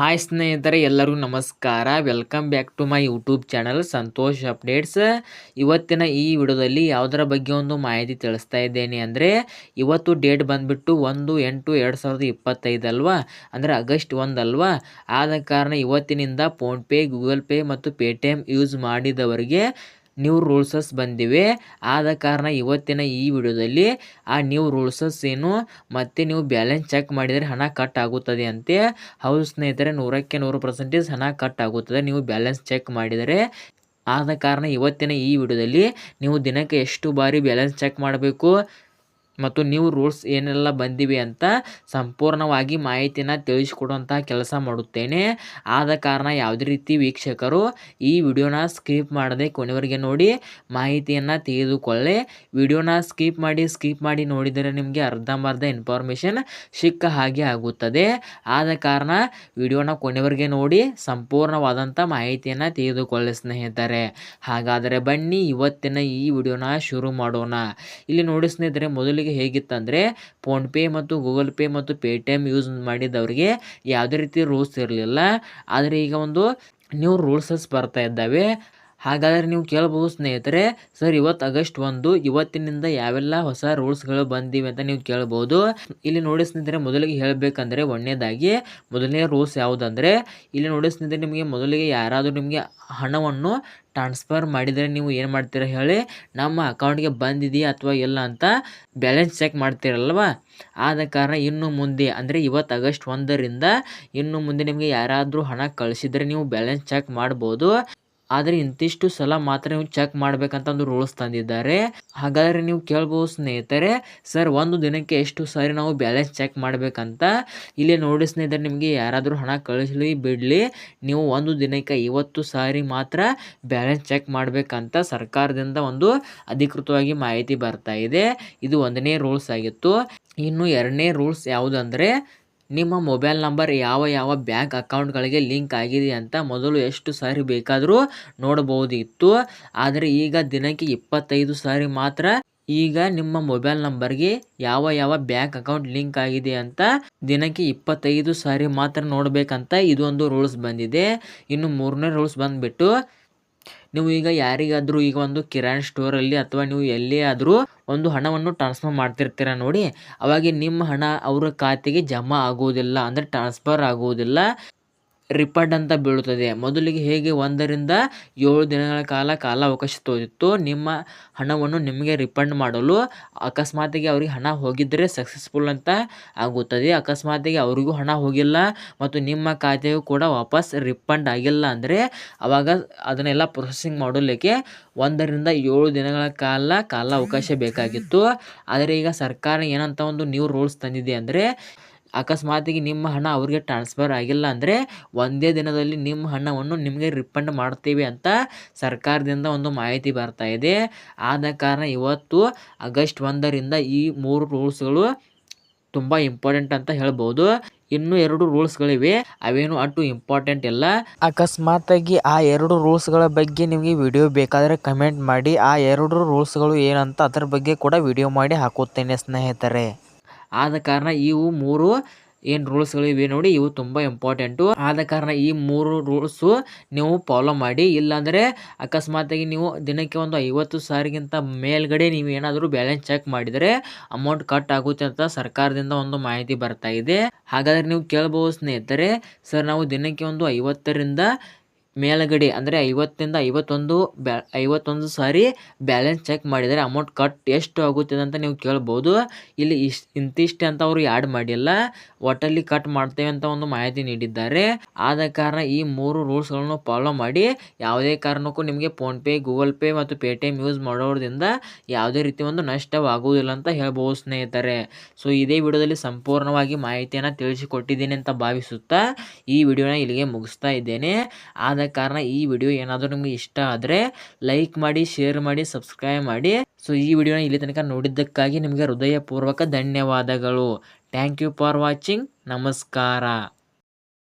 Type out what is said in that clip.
Hi ಸ್ನೇಹಿತರೆ, ಎಲ್ಲರಿಗೂ ನಮಸ್ಕಾರ. Welcome back to my YouTube channel Santosh updates ಇವತ್ತಿನ ಈ ವಿಡಿಯೋದಲ್ಲಿ ಯಾವುದರ ಬಗ್ಗೆ ಒಂದು ಮಾಹಿತಿ ತಿಳಿಸ್ತಾ ಇದ್ದೇನೆ ಅಂದರೆ, ಇವತ್ತು ಡೇಟ್ ಬಂದುಬಿಟ್ಟು ಒಂದು ಎಂಟು ಎರಡು ಸಾವಿರದ ಇಪ್ಪತ್ತೈದು ಅಲ್ವಾ? ಅಂದರೆ ಆಗಸ್ಟ್ ಒಂದು ಅಲ್ವಾ? ಆದ ಕಾರಣ ಇವತ್ತಿನಿಂದ ಫೋನ್ಪೇ ಗೂಗಲ್ ಪೇ ಮತ್ತು ಪೇಟಿಎಮ್ ಯೂಸ್ ಮಾಡಿದವರಿಗೆ ನ್ಯೂ ರೂಲ್ಸಸ್ ಬಂದಿವೆ. ಆದ ಕಾರಣ ಇವತ್ತಿನ ಈ ವಿಡಿಯೋದಲ್ಲಿ, ಆ ನ್ಯೂ ರೂಲ್ಸಸ್ ಏನು, ಮತ್ತು ನೀವು ಬ್ಯಾಲೆನ್ಸ್ ಚೆಕ್ ಮಾಡಿದರೆ ಹಣ ಕಟ್ ಆಗುತ್ತದೆ ಅಂತೆ. ಹೌದು ಸ್ನೇಹಿತರೆ, ನೂರಕ್ಕೆ ನೂರು ಪರ್ಸೆಂಟೇಜ್ ಹಣ ಕಟ್ ಆಗುತ್ತದೆ. ನೀವು ಬ್ಯಾಲೆನ್ಸ್ ಚೆಕ್ ಮಾಡಿದರೆ, ಆದ ಕಾರಣ ಇವತ್ತಿನ ಈ ವಿಡಿಯೋದಲ್ಲಿ ನೀವು ದಿನಕ್ಕೆ ಎಷ್ಟು ಬಾರಿ ಬ್ಯಾಲೆನ್ಸ್ ಚೆಕ್ ಮಾಡಬೇಕು? ಮತ್ತು ನೀವು ರೂಲ್ಸ್ ಏನೆಲ್ಲ ಬಂದಿವೆ ಅಂತ ಸಂಪೂರ್ಣವಾಗಿ ಮಾಹಿತಿನ ತಿಳಿಸಿಕೊಡುವಂತಹ ಕೆಲಸ ಮಾಡುತ್ತೇನೆ. ಆದ ಕಾರಣ ಯಾವುದೇ ರೀತಿ ವೀಕ್ಷಕರು ಈ ವಿಡಿಯೋನ ಸ್ಕಿಪ್ ಮಾಡದೆ ಕೊನೆವರೆಗೆ ನೋಡಿ ಮಾಹಿತಿಯನ್ನು ತೆಗೆದುಕೊಳ್ಳಿ. ವಿಡಿಯೋನ ಸ್ಕಿಪ್ ಮಾಡಿ ಸ್ಕಿಪ್ ಮಾಡಿ ನೋಡಿದರೆ ನಿಮಗೆ ಅರ್ಧಂಬರ್ಧ ಇನ್ಫಾರ್ಮೇಷನ್ ಸಿಕ್ಕ ಹಾಗೆ ಆಗುತ್ತದೆ. ಆದ ಕಾರಣ ವಿಡಿಯೋನ ಕೊನೆವರೆಗೆ ನೋಡಿ ಸಂಪೂರ್ಣವಾದಂಥ ಮಾಹಿತಿಯನ್ನು ತೆಗೆದುಕೊಳ್ಳಿ ಸ್ನೇಹಿತರೆ. ಹಾಗಾದರೆ ಬನ್ನಿ ಇವತ್ತಿನ ಈ ವಿಡಿಯೋನ ಶುರು ಮಾಡೋಣ. ಇಲ್ಲಿ ನೋಡಿ ಸ್ನೇಹಿತರೆ, ಮೊದಲಿಗೆ ಹೇಗಿತ್ತಂದರೆ ಫೋನ್ಪೇ ಮತ್ತು ಗೂಗಲ್ ಪೇ ಮತ್ತು ಪೇಟಿಎಮ್ ಯೂಸ್ ಮಾಡಿದವರಿಗೆ ಯಾವುದೇ ರೀತಿ ರೂಲ್ಸ್ ಇರಲಿಲ್ಲ. ಆದರೆ ಈಗ ಒಂದು ನ್ಯೂ ರೂಲ್ಸಸ್ ಬರ್ತಾ ಇದ್ದಾವೆ. ಹಾಗಾದರೆ ನೀವು ಕೇಳ್ಬೋದು ಸ್ನೇಹಿತರೆ, ಸರ್ ಇವತ್ತು ಆಗಸ್ಟ್ ಒಂದು ಇವತ್ತಿನಿಂದ ಯಾವೆಲ್ಲ ಹೊಸ ರೂಲ್ಸ್ಗಳು ಬಂದಿವೆ ಅಂತ ನೀವು ಕೇಳ್ಬೋದು. ಇಲ್ಲಿ ನೋಡಿ ಸ್ನೇಹಿತರೆ, ಮೊದಲಿಗೆ ಹೇಳಬೇಕಂದ್ರೆ ಒಂದನೇದಾಗಿ ಮೊದಲನೇ ರೂಲ್ಸ್ ಯಾವುದಂದರೆ, ಇಲ್ಲಿ ನೋಡಿ ಸ್ನೇಹಿತರೆ ನಿಮಗೆ ಮೊದಲಿಗೆ ಯಾರಾದರೂ ನಿಮಗೆ ಹಣವನ್ನು ಟ್ರಾನ್ಸ್ಫರ್ ಮಾಡಿದರೆ ನೀವು ಏನು ಮಾಡ್ತೀರ ಹೇಳಿ, ನಮ್ಮ ಅಕೌಂಟ್ಗೆ ಬಂದಿದೆಯಾ ಅಥವಾ ಇಲ್ಲ ಅಂತ ಬ್ಯಾಲೆನ್ಸ್ ಚೆಕ್ ಮಾಡ್ತೀರಲ್ವ? ಆದ ಕಾರಣ ಇನ್ನು ಮುಂದೆ, ಅಂದರೆ ಇವತ್ತು ಆಗಸ್ಟ್ ಒಂದರಿಂದ ಇನ್ನು ಮುಂದೆ ನಿಮಗೆ ಯಾರಾದರೂ ಹಣ ಕಳಿಸಿದರೆ ನೀವು ಬ್ಯಾಲೆನ್ಸ್ ಚೆಕ್ ಮಾಡ್ಬೋದು. ಆದರೆ ಇಂತಿಷ್ಟು ಸಲ ಮಾತ್ರ ನೀವು ಚೆಕ್ ಮಾಡಬೇಕಂತ ಒಂದು ರೂಲ್ಸ್ ತಂದಿದ್ದಾರೆ. ಹಾಗಾದರೆ ನೀವು ಕೇಳ್ಬೋದು ಸ್ನೇಹಿತರೆ ಸರ್ ಒಂದು ದಿನಕ್ಕೆ ಎಷ್ಟು ಸಾರಿ ನಾವು ಬ್ಯಾಲೆನ್ಸ್ ಚೆಕ್ ಮಾಡಬೇಕಂತ? ಇಲ್ಲಿ ನೋಡಿ ಸ್ನೇಹಿತರೆ, ನಿಮಗೆ ಯಾರಾದರೂ ಹಣ ಕಳಿಸಲಿ, ಬಿಡಲಿ, ನೀವು ಒಂದು ದಿನಕ್ಕೆ ಐವತ್ತು ಸಾರಿ ಮಾತ್ರ ಬ್ಯಾಲೆನ್ಸ್ ಚೆಕ್ ಮಾಡಬೇಕಂತ ಸರ್ಕಾರದಿಂದ ಒಂದು ಅಧಿಕೃತವಾಗಿ ಮಾಹಿತಿ ಬರ್ತಾ ಇದೆ. ಇದು ಒಂದನೇ ರೂಲ್ಸ್ ಆಗಿತ್ತು. ಇನ್ನು ಎರಡನೇ ರೂಲ್ಸ್ ಯಾವುದಂದರೆ ನಿಮ್ಮ ಮೊಬೈಲ್ ನಂಬರ್ ಯಾವ ಯಾವ ಬ್ಯಾಂಕ್ ಅಕೌಂಟ್ಗಳಿಗೆ ಲಿಂಕ್ ಆಗಿದೆ ಅಂತ ಮೊದಲು ಎಷ್ಟು ಸಾರಿ ಬೇಕಾದರೂ ನೋಡಬಹುದಿತ್ತು. ಆದರೆ ಈಗ ದಿನಕ್ಕೆ ಇಪ್ಪತ್ತೈದು ಸಾರಿ ಮಾತ್ರ ಈಗ ನಿಮ್ಮ ಮೊಬೈಲ್ ನಂಬರ್ಗೆ ಯಾವ ಯಾವ ಬ್ಯಾಂಕ್ ಅಕೌಂಟ್ ಲಿಂಕ್ ಆಗಿದೆ ಅಂತ ದಿನಕ್ಕೆ ಇಪ್ಪತ್ತೈದು ಸಾರಿ ಮಾತ್ರ ನೋಡಬೇಕಂತ ಇದೊಂದು ರೂಲ್ಸ್ ಬಂದಿದೆ. ಇನ್ನು ಮೂರನೇ ರೂಲ್ಸ್ ಬಂದುಬಿಟ್ಟು ನೀವು ಈಗ ಯಾರಿಗಾದರೂ ಈಗ ಒಂದು ಕಿರಾಣಿ ಸ್ಟೋರಲ್ಲಿ ಅಥವಾ ನೀವು ಎಲ್ಲೇ ಆದರೂ ಒಂದು ಹಣವನ್ನು ಟ್ರಾನ್ಸ್ಫರ್ ಮಾಡ್ತಿರ್ತೀರ ನೋಡಿ, ಅವಾಗ ನಿಮ್ಮ ಹಣ ಅವರ ಖಾತೆಗೆ ಜಮಾ ಆಗುವುದಿಲ್ಲ, ಅಂದರೆ ಟ್ರಾನ್ಸ್ಫರ್ ಆಗುವುದಿಲ್ಲ. ರಿಫಂಡ್ ಅಂತ ಬೀಳುತ್ತದೆ. ಮೊದಲಿಗೆ ಹೇಗೆ ಒಂದರಿಂದ ಏಳು ದಿನಗಳ ಕಾಲ ಕಾಲಾವಕಾಶ ತೋರಿತ್ತು ನಿಮ್ಮ ಹಣವನ್ನು ನಿಮಗೆ ರಿಫಂಡ್ ಮಾಡಲು ಅಕಸ್ಮಾತಿಗೆ ಅವರಿಗೆ ಹಣ ಹೋಗಿದ್ದರೆ ಸಕ್ಸಸ್ಫುಲ್ ಅಂತ ಆಗುತ್ತದೆ. ಅಕಸ್ಮಾತಿಗೆ ಅವರಿಗೂ ಹಣ ಹೋಗಿಲ್ಲ ಮತ್ತು ನಿಮ್ಮ ಖಾತೆಯು ಕೂಡ ವಾಪಸ್ ರಿಫಂಡ್ ಆಗಿಲ್ಲ ಅಂದರೆ ಆವಾಗ ಅದನ್ನೆಲ್ಲ ಪ್ರೊಸೆಸಿಂಗ್ ಮಾಡಲಿಕ್ಕೆ ಒಂದರಿಂದ ಏಳು ದಿನಗಳ ಕಾಲ ಕಾಲಾವಕಾಶ ಬೇಕಾಗಿತ್ತು. ಆದರೆ ಈಗ ಸರ್ಕಾರ ಏನಂತ ಒಂದು ನ್ಯೂ ರೂಲ್ಸ್ ತಂದಿದೆ ಅಂದರೆ ಅಕಸ್ಮಾತಿಗೆ ನಿಮ್ಮ ಹಣ ಅವ್ರಿಗೆ ಟ್ರಾನ್ಸ್ಫರ್ ಆಗಿಲ್ಲ ಅಂದರೆ ಒಂದೇ ದಿನದಲ್ಲಿ ನಿಮ್ಮ ಹಣವನ್ನು ನಿಮಗೆ ರಿಫಂಡ್ ಮಾಡ್ತೀವಿ ಅಂತ ಸರ್ಕಾರದಿಂದ ಒಂದು ಮಾಹಿತಿ ಬರ್ತಾ ಇದೆ. ಆದ ಕಾರಣ ಇವತ್ತು ಆಗಸ್ಟ್ ಒಂದರಿಂದ ಈ ಮೂರು ರೂಲ್ಸ್ಗಳು ತುಂಬ ಇಂಪಾರ್ಟೆಂಟ್ ಅಂತ ಹೇಳ್ಬೋದು. ಇನ್ನು ಎರಡು ರೂಲ್ಸ್ಗಳಿವೆ. ಅವೇನು ಅಟ್ಟು ಇಂಪಾರ್ಟೆಂಟ್ ಇಲ್ಲ. ಅಕಸ್ಮಾತಾಗಿ ಆ ಎರಡು ರೂಲ್ಸ್ಗಳ ಬಗ್ಗೆ ನಿಮಗೆ ವಿಡಿಯೋ ಬೇಕಾದರೆ ಕಮೆಂಟ್ ಮಾಡಿ. ಆ ಎರಡು ರೂಲ್ಸ್ಗಳು ಏನಂತ ಅದರ ಬಗ್ಗೆ ಕೂಡ ವಿಡಿಯೋ ಮಾಡಿ ಹಾಕುತ್ತೇನೆ ಸ್ನೇಹಿತರೆ. ಆದ ಕಾರಣ ಇವು ಮೂರು ಏನು ರೂಲ್ಸ್ಗಳಿವೆ ನೋಡಿ, ಇವು ತುಂಬ ಇಂಪಾರ್ಟೆಂಟು ಆದ ಕಾರಣ ಈ ಮೂರು ರೂಲ್ಸು ನೀವು ಫಾಲೋ ಮಾಡಿ. ಇಲ್ಲಾಂದರೆ ಅಕಸ್ಮಾತಾಗಿ ನೀವು ದಿನಕ್ಕೆ ಒಂದು ಐವತ್ತು ಸಾವಿರಗಿಂತ ಮೇಲ್ಗಡೆ ನೀವು ಏನಾದರೂ ಬ್ಯಾಲೆನ್ಸ್ ಚೆಕ್ ಮಾಡಿದರೆ ಅಮೌಂಟ್ ಕಟ್ ಆಗುತ್ತೆ ಅಂತ ಸರ್ಕಾರದಿಂದ ಒಂದು ಮಾಹಿತಿ ಬರ್ತಾ ಇದೆ. ಹಾಗಾದರೆ ನೀವು ಕೇಳಬಹುದು ಸ್ನೇಹಿತರೆ, ಸರ್, ನಾವು ದಿನಕ್ಕೆ ಒಂದು ಐವತ್ತರಿಂದ ಮೇಲುಗಡೆ ಅಂದರೆ ಐವತ್ತರಿಂದ ಐವತ್ತೊಂದು ಬ್ಯಾ, ಐವತ್ತೊಂದು ಸಾರಿ ಬ್ಯಾಲೆನ್ಸ್ ಚೆಕ್ ಮಾಡಿದರೆ ಅಮೌಂಟ್ ಕಟ್ ಎಷ್ಟು ಆಗುತ್ತದೆ ಅಂತ ನೀವು ಕೇಳ್ಬೋದು. ಇಲ್ಲಿ ಇಷ್ಟು ಇಂತಿಷ್ಟು ಅಂತ ಅವರು ಆ್ಯಡ್ ಮಾಡಿಲ್ಲ. ಒಟ್ಟಲ್ಲಿ ಕಟ್ ಮಾಡ್ತೇವೆ ಅಂತ ಒಂದು ಮಾಹಿತಿ ನೀಡಿದ್ದಾರೆ. ಆದ ಕಾರಣ ಈ ಮೂರು ರೂಲ್ಸ್ಗಳನ್ನು ಫಾಲೋ ಮಾಡಿ ಯಾವುದೇ ಕಾರಣಕ್ಕೂ ನಿಮಗೆ ಫೋನ್ಪೇ ಗೂಗಲ್ ಪೇ ಮತ್ತು ಪೇ ಟಿ ಎಂ ಯೂಸ್ ಮಾಡೋದ್ರಿಂದ ಯಾವುದೇ ರೀತಿ ಒಂದು ನಷ್ಟವಾಗುವುದಿಲ್ಲ ಅಂತ ಹೇಳ್ಬೋದು ಸ್ನೇಹಿತರೆ. ಸೊ ಇದೇ ವಿಡಿಯೋದಲ್ಲಿ ಸಂಪೂರ್ಣವಾಗಿ ಮಾಹಿತಿಯನ್ನು ತಿಳಿಸಿಕೊಟ್ಟಿದ್ದೀನಿ ಅಂತ ಭಾವಿಸುತ್ತಾ ಈ ವಿಡಿಯೋನ ಇಲ್ಲಿಗೆ ಮುಗಿಸ್ತಾ ಇದ್ದೇನೆ. ಆದ ಕಾರಣ ಈ ವಿಡಿಯೋ ಏನಾದರೂ ನಿಮಗೆ ಇಷ್ಟ ಆದರೆ ಲೈಕ್ ಮಾಡಿ ಶೇರ್ ಮಾಡಿ ಸಬ್ಸ್ಕ್ರೈಬ್ ಮಾಡಿ. ಸೊ ಈ ವಿಡಿಯೋನ ಇಲ್ಲಿ ತನಕ ನೋಡಿದ್ದಕ್ಕಾಗಿ ನಿಮಗೆ ಹೃದಯಪೂರ್ವಕ ಧನ್ಯವಾದಗಳು. ಥ್ಯಾಂಕ್ ಯು ಫಾರ್ ವಾಚಿಂಗ್ ನಮಸ್ಕಾರ.